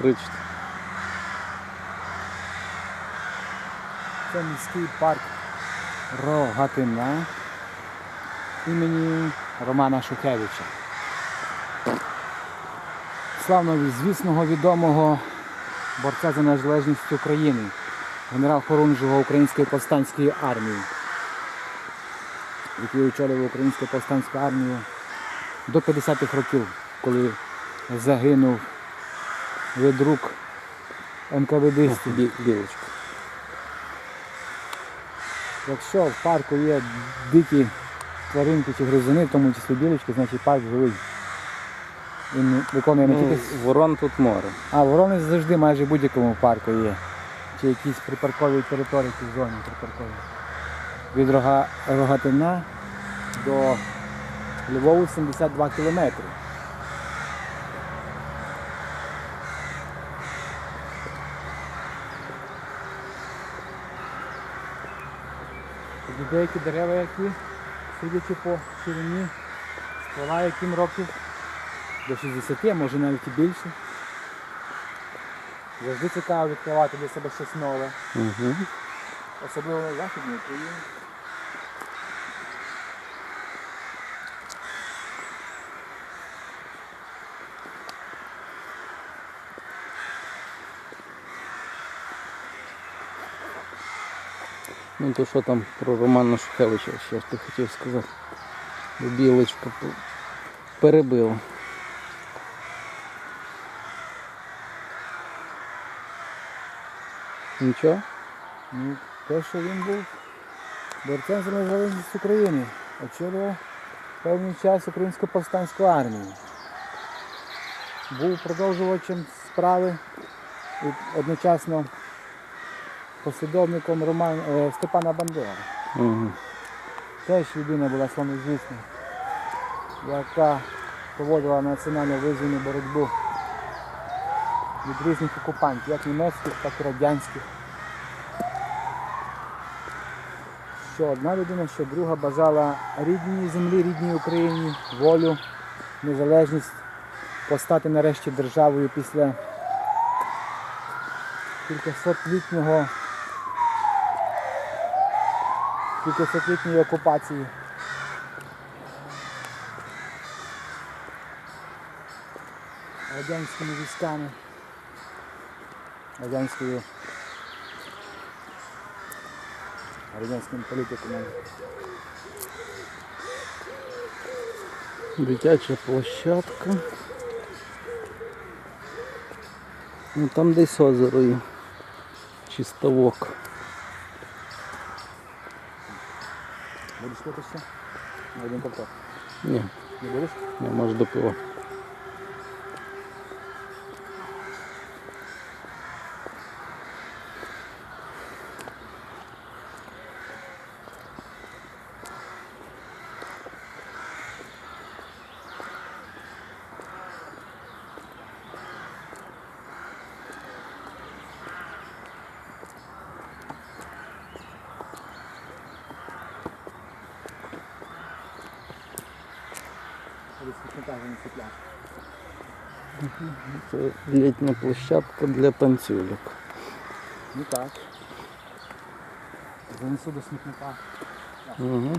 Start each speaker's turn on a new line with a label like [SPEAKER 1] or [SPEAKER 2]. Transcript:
[SPEAKER 1] Три-чотири.
[SPEAKER 2] Це міський парк Рогатина імені Романа Шухевича. Славного звісного відомого борця за незалежність України, генерал Хорунжого Української повстанської армії, який очолював Українську повстанську армію до 50-х років, коли загинув від рук НКВДистів.
[SPEAKER 1] Бі- Білочка.
[SPEAKER 2] Якщо в парку є дикі тваринки чи гризуни, в тому числі білочки, значить парк живий. Він виконує не
[SPEAKER 1] Ну, ворон тут море.
[SPEAKER 2] А ворони завжди майже в будь-якому парку є. Чи якісь припаркові території чи зоні припаркові. Від Рога, Рогатина до Львову 72 кілометри. Тоді деякі дерева, які, сидячи по ширині, ствола яким років до 60, а може навіть і більше. Завжди цікаво відкривати для себе щось нове,
[SPEAKER 1] Угу.
[SPEAKER 2] особливо на Західній Україні.
[SPEAKER 1] Ну то що там про Романа Шухевича ж ти хотів сказати. Білочка перебила. Нічого?
[SPEAKER 2] Ну, те, що він був борцем за незалежність України, очолював певний час українську повстанську армію. Був продовжувачем справи і одночасно послідовником Роман, е, Степана Бандери.
[SPEAKER 1] Угу.
[SPEAKER 2] Теж людина була славнозвісна, яка проводила національно визвольну боротьбу від різних окупантів, як німецьких, так і радянських. Що одна людина, що друга бажала рідній землі, рідній Україні, волю, незалежність, постати нарешті державою після кількасотлітнього кількасотлітньої окупації. Радянськими військами, радянською радянським політикумом.
[SPEAKER 1] Дитяча площадка. Ну там десь озеро є. Чи
[SPEAKER 2] Будеш ще? На один ковток.
[SPEAKER 1] Ні,
[SPEAKER 2] Не будеш?
[SPEAKER 1] Ні, може до пива. Це літня площадка для танцюльок.
[SPEAKER 2] Ну так. Занесу до смітника.
[SPEAKER 1] Угу.